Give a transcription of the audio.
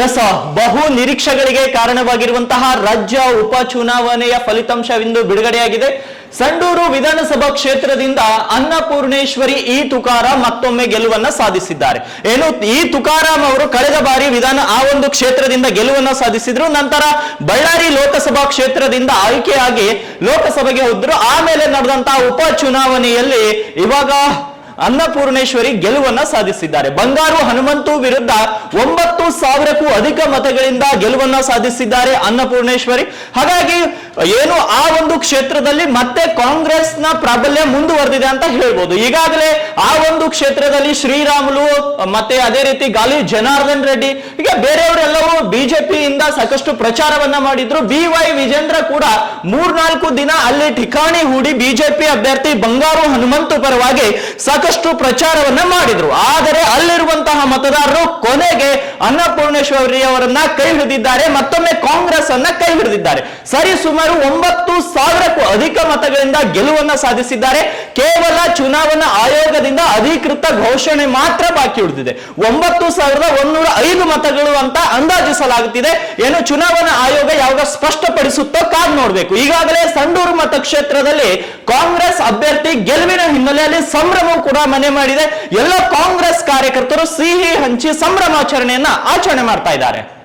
S ಬಹು ನಿರೀಕ್ಷೆಗಳಿಗೆ ಕಾರಣವಾಗಿರುವಂತಹ ರಾಜ್ಯ ಉಪ ಚುನಾವಣೆಯ ಫಲಿತಾಂಶವಿಂದು ಬಿಡುಗಡೆಯಾಗಿದೆ. ಸಂಡೂರು ವಿಧಾನಸಭಾ ಕ್ಷೇತ್ರದಿಂದ ಅನ್ನಪೂರ್ಣೇಶ್ವರಿ ಈ ತುಕಾರ ಮತ್ತೊಮ್ಮೆ ಗೆಲುವನ್ನ ಸಾಧಿಸಿದ್ದಾರೆ. ಏನು, ಈ ತುಕಾರಾಂ ಅವರು ಕಳೆದ ಬಾರಿ ವಿಧಾನ, ಆ ಒಂದು ಕ್ಷೇತ್ರದಿಂದ ಗೆಲುವನ್ನ ಸಾಧಿಸಿದ್ರು. ನಂತರ ಬಳ್ಳಾರಿ ಲೋಕಸಭಾ ಕ್ಷೇತ್ರದಿಂದ ಆಯ್ಕೆಯಾಗಿ ಲೋಕಸಭೆಗೆ ಹೋದ್ರು. ಆಮೇಲೆ ನಡೆದಂತಹ ಉಪ ಚುನಾವಣೆಯಲ್ಲಿ ಇವಾಗ ಅನ್ನಪೂರ್ಣೇಶ್ವರಿ ಗೆಲುವನ್ನ ಸಾಧಿಸಿದ್ದಾರೆ. ಬಂಗಾರು ಹನುಮಂತು ವಿರುದ್ಧ ಒಂಬತ್ತು ಸಾವಿರಕ್ಕೂ ಅಧಿಕ ಮತಗಳಿಂದ ಗೆಲುವನ್ನ ಸಾಧಿಸಿದ್ದಾರೆ ಅನ್ನಪೂರ್ಣೇಶ್ವರಿ. ಹಾಗಾಗಿ ಏನು ಆ ಒಂದು ಕ್ಷೇತ್ರದಲ್ಲಿ ಮತ್ತೆ ಕಾಂಗ್ರೆಸ್ನ ಪ್ರಾಬಲ್ಯ ಮುಂದುವರೆದಿದೆ ಅಂತ ಹೇಳ್ಬೋದು. ಈಗಾಗಲೇ ಆ ಒಂದು ಕ್ಷೇತ್ರದಲ್ಲಿ ಶ್ರೀರಾಮುಲು, ಮತ್ತೆ ಅದೇ ರೀತಿ ಗಾಲಿ ಜನಾರ್ದನ್ ರೆಡ್ಡಿ ಈಗ ಬೇರೆಯವರೆಲ್ಲರೂ ಬಿಜೆಪಿಯಿಂದ ಸಾಕಷ್ಟು ಪ್ರಚಾರವನ್ನ ಮಾಡಿದ್ರು. ಬಿ ವೈ ವಿಜೇಂದ್ರ ಕೂಡ ಮೂರ್ನಾಲ್ಕು ದಿನ ಅಲ್ಲಿ ಠಿಕಾಣಿ ಹೂಡಿ ಬಿಜೆಪಿ ಅಭ್ಯರ್ಥಿ ಬಂಗಾರು ಹನುಮಂತು ಪರವಾಗಿ ಸಾಕಷ್ಟು ಪ್ರಚಾರವನ್ನ ಮಾಡಿದ್ರು. ಆದರೆ ಅಲ್ಲಿರುವಂತಹ ಮತದಾರರು ಕೊನೆಗೆ ಅನ್ನಪೂರ್ಣೇಶ್ವರಿ ಅವರನ್ನ ಕೈ ಹಿಡಿದಿದ್ದಾರೆ. ಮತ್ತೊಮ್ಮೆ ಕಾಂಗ್ರೆಸ್ ಅನ್ನ ಕೈ ಹಿಡಿದಿದ್ದಾರೆ. ಸರಿ, ಸುಮಾರು ಒಂಬತ್ತು ಸಾವಿರಕ್ಕೂ ಅಧಿಕ ಮತಗಳಿಂದ ಗೆಲುವನ್ನ ಸಾಧಿಸಿದ್ದಾರೆ. ಕೇವಲ ಚುನಾವಣಾ ಆಯೋಗದಿಂದ ಅಧಿಕೃತ ಘೋಷಣೆ ಮಾತ್ರ ಬಾಕಿ ಉಳಿದಿದೆ. ಒಂಬತ್ತು ಸಾವಿರದ ಒಂದೂರ ಐದು ಮತಗಳು ಅಂತ ಅಂದಾಜಿಸಲಾಗುತ್ತಿದೆ. ಏನು ಚುನಾವಣಾ ಆಯೋಗ ಯಾವಾಗ ಸ್ಪಷ್ಟಪಡಿಸುತ್ತೋ ಕಾದ್ ನೋಡ್ಬೇಕು. ಈಗಾಗಲೇ ಸಂಡೂರು ಮತಕ್ಷೇತ್ರದಲ್ಲಿ ಕಾಂಗ್ರೆಸ್ ಅಭ್ಯರ್ಥಿ ಗೆಲುವಿನ ಹಿನ್ನೆಲೆಯಲ್ಲಿ ಸಂಭ್ರಮವು ಕೂಡ ಮನೆ ಮಾಡಿದೆ. ಎಲ್ಲ ಕಾಂಗ್ರೆಸ್ ಕಾರ್ಯಕರ್ತರು ಸಿಹಿ ಹಂಚಿ ಸಂಭ್ರಮಾಚರಣೆಯನ್ನ ಆಚರಣೆ ಮಾಡ್ತಾ ಇದ್ದಾರೆ.